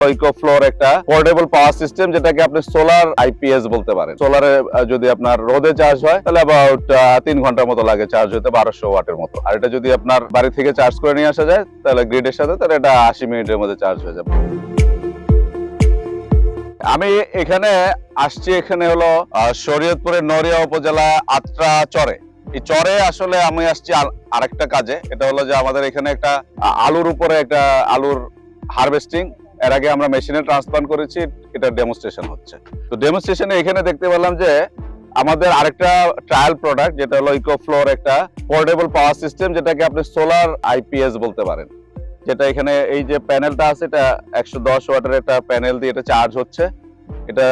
Eco floor একটা portable power system যেটাকে আপনি সোলার আইপিএস বলতে পারেন। সোলারে যদি আপনার রোদে চার্জ হয়, তাহলে অ্যাবাউট তিন ঘণ্টার মতো লাগে চার্জ হতে, বারোশো ওয়াটের মতো। আর এটা যদি আপনার বাড়ি থেকে চার্জ করে নিয়ে আসা যায়, তাহলে গ্রিডের সাথে, তাহলে এটা আশি মিনিটের মধ্যে চার্জ হয়ে যাবে। আমি এখানে আসছি, এখানে হলো শরীয়তপুরের নড়িয়া উপজেলা আত্রা চরে। এই চরে আসলে আমি আসছি আর- আরেকটা কাজে। এটা হলো যে আমাদের এখানে একটা আলুর উপরে একটা আলুর হারভেস্টিং এর আগে আমরা মেশিনে ট্রান্সপ্লান্ট করেছি, এটা ডেমনস্ট্রেশন হচ্ছে। তো ডেমনস্ট্রেশনে এখানে দেখতে পেলাম যে আমাদের আরেকটা ট্রায়াল প্রোডাক্ট যেটা হলো ইকোফ্লোর একটা পোর্টেবল পাওয়ার সিস্টেম যেটাকে আপনি সোলার আইপিএস বলতে পারেন। যেটা এখানে এই যে প্যানেলটা আছে, এটা একশো দশ ওয়াটের একটা প্যানেল দিয়ে এটা চার্জ হচ্ছে। এটা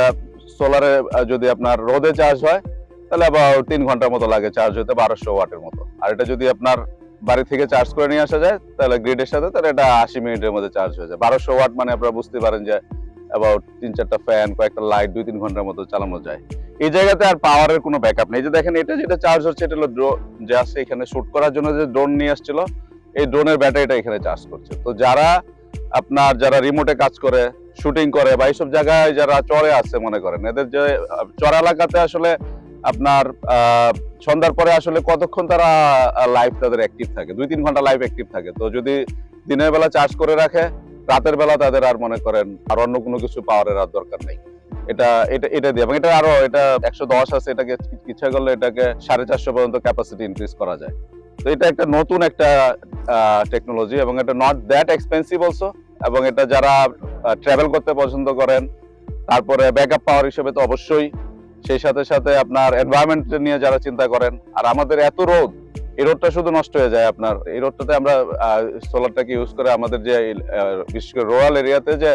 সোলারে যদি আপনার রোদে চার্জ হয়, তাহলে আবার তিন ঘণ্টার মতো লাগে চার্জ হতে বারোশো ওয়াটের মতো। আর এটা যদি আপনার বাড়ি থেকে চার্জ করে নিয়ে আসা যায়, তাহলে গ্রিডের সাথে তাহলে এটা আশি মিনিটের মধ্যে চার্জ হয়ে যায়। বারোশো ওয়াট মানে আপনারা বুঝতে পারেন যে অ্যাবাউট তিন চারটা ফ্যান কয়েকটা লাইট দুই তিন ঘণ্টার মতো চালানো যায়। এই জায়গাতে আর পাওয়ারের কোনো ব্যাকআপ নেই। যে দেখেন, এটা যেটা চার্জ হচ্ছে, এটা হলো ড্রোন যে আছে এখানে শুট করার জন্য যে ড্রোন নিয়ে আসছিল, এই ড্রোনের ব্যাটারিটা এখানে চার্জ করছে। তো যারা আপনার, যারা রিমোটে কাজ করে শুটিং করে বা এইসব জায়গায় যারা চরে আছে মনে করেন, এদের যে চর এলাকাতে আসলে আপনার সন্ধ্যার পরে আসলে কতক্ষণ তারা লাইভ তাদের অ্যাক্টিভ থাকে? দুই তিন ঘণ্টা লাইভ অ্যাক্টিভ থাকে। তো যদি দিনের বেলা চার্জ করে রাখে, রাতের বেলা তাদের আর মনে করেন আর অন্য কোনো কিছু পাওয়ারের আর দরকার নেই। এটা এটা এটা দিয়ে। এবং এটা আরও, এটা একশো দশ আছে, এটাকে ইচ্ছা করলে এটাকে সাড়ে চারশো পর্যন্ত ক্যাপাসিটি ইনক্রিজ করা যায়। তো এটা একটা নতুন একটা টেকনোলজি এবং এটা নট দ্যাট এক্সপেন্সিভ অলসো এবং এটা যারা ট্রাভেল করতে পছন্দ করেন, তারপরে ব্যাকআপ পাওয়ার হিসেবে তো অবশ্যই সেই সাথে সাথে আপনার এনভায়রনমেন্ট নিয়ে যারা চিন্তা করেন, আর আমাদের এত রোদ, এই রোদটা শুধু নষ্ট হয়ে যায় আপনার। এই রোদটাতে আমরা সোলারটাকে ইউজ করে আমাদের যে বিশেষ করে রুরাল এরিয়াতে যে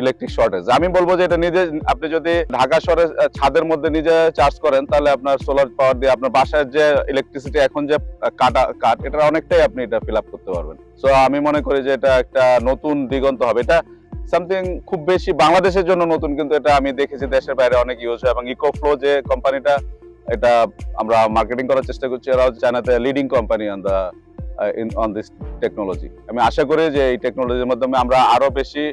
ইলেকট্রিক শর্টেজ আমি বলব যে এটা নিজে, আপনি যদি ঢাকা শহরে ছাদের মধ্যে নিজে চার্জ করেন, তাহলে আপনার সোলার পাওয়ার দিয়ে আপনার বাসায় যে ইলেকট্রিসিটি এখন যে কাটা কাট এটা অনেকটাই আপনি এটা ফিল করতে পারবেন। সো আমি মনে করি যে এটা একটা নতুন দিগন্ত হবে। এটা সামথিং খুব বেশি বাংলাদেশের জন্য নতুন, কিন্তু এটা আমি দেখেছি দেশের বাইরে অনেক ইউজ হয় এবং ইকোফ্লো যে কোম্পানিটা এটা আমরা মার্কেটিং করার চেষ্টা করছি। এরাও চায়নাতে leading company on the on this technology আমি আশা করি যে এই টেকনোলজির মাধ্যমে আমরা আরও বেশি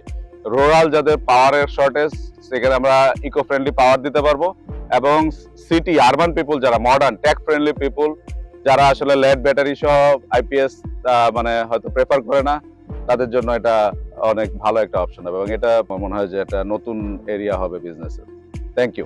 রুরাল যাদের পাওয়ারের শর্টেজ সেখানে আমরা ইকো ফ্রেন্ডলি পাওয়ার দিতে পারব। এবং সিটি আরবান পিপল যারা মডার্ন টেক ফ্রেন্ডলি পিপল যারা আসলে লেড ব্যাটারি সহ আইপিএস মানে হয়তো প্রেফার করে না, তাদের জন্য এটা অনেক ভালো একটা অপশন হবে এবং এটা মনে হয় যে একটা নতুন এরিয়া হবে বিজনেসের থ্যাংক ইউ